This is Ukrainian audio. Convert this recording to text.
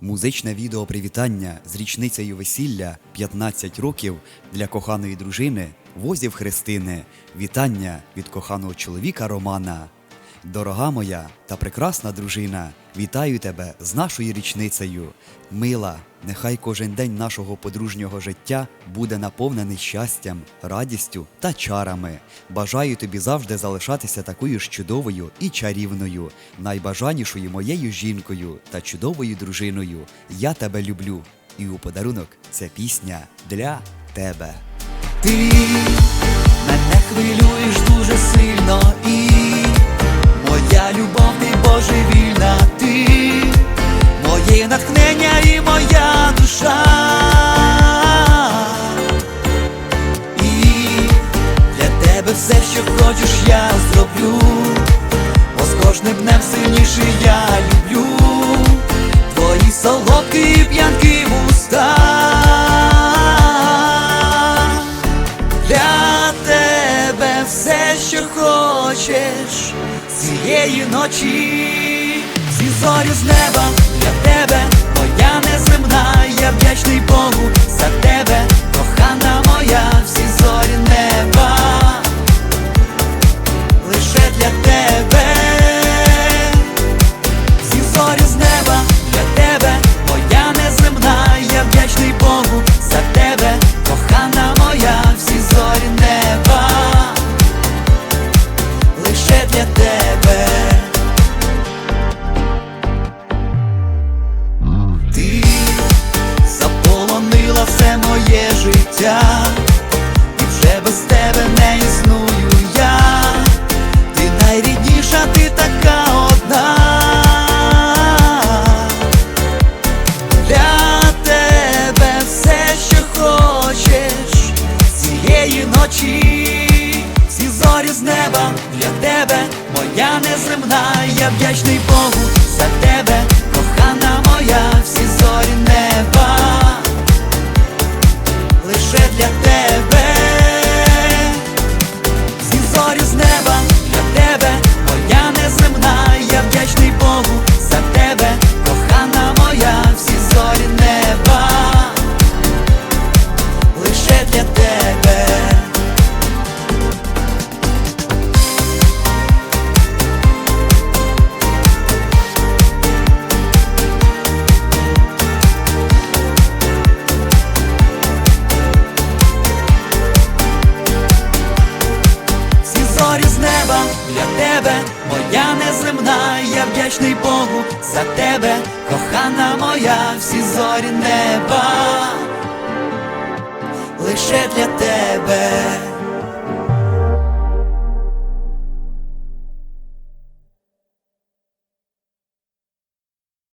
Музичне відео привітання з річницею весілля 15 років для коханої дружини Возів Христини. Вітання від коханого чоловіка Романа. Дорога моя та прекрасна дружина, вітаю тебе з нашою річницею. Мила, нехай кожен день нашого подружнього життя буде наповнений щастям, радістю та чарами. Бажаю тобі завжди залишатися такою ж чудовою і чарівною, найбажанішою моєю жінкою та чудовою дружиною. Я тебе люблю. І у подарунок ця пісня для тебе. Ти хочеш, я зроблю, бо з кожним днем сильніше я люблю. Твої солодкі п'янки вуста. Для тебе все, що хочеш цієї ночі, всі зорі з неба для тебе, моя неземна, я вдячний Богу життя, і вже без тебе не існую я. Ти найрідніша, ти така одна. Для тебе все, що хочеш. Цієї ночі, всі зорі з неба. Для тебе, моя неземна, я вдячний Богу за тебе, для тебе, для тебе, моя неземна, я вдячний Богу за тебе, кохана моя, всі зорі неба, лише для тебе.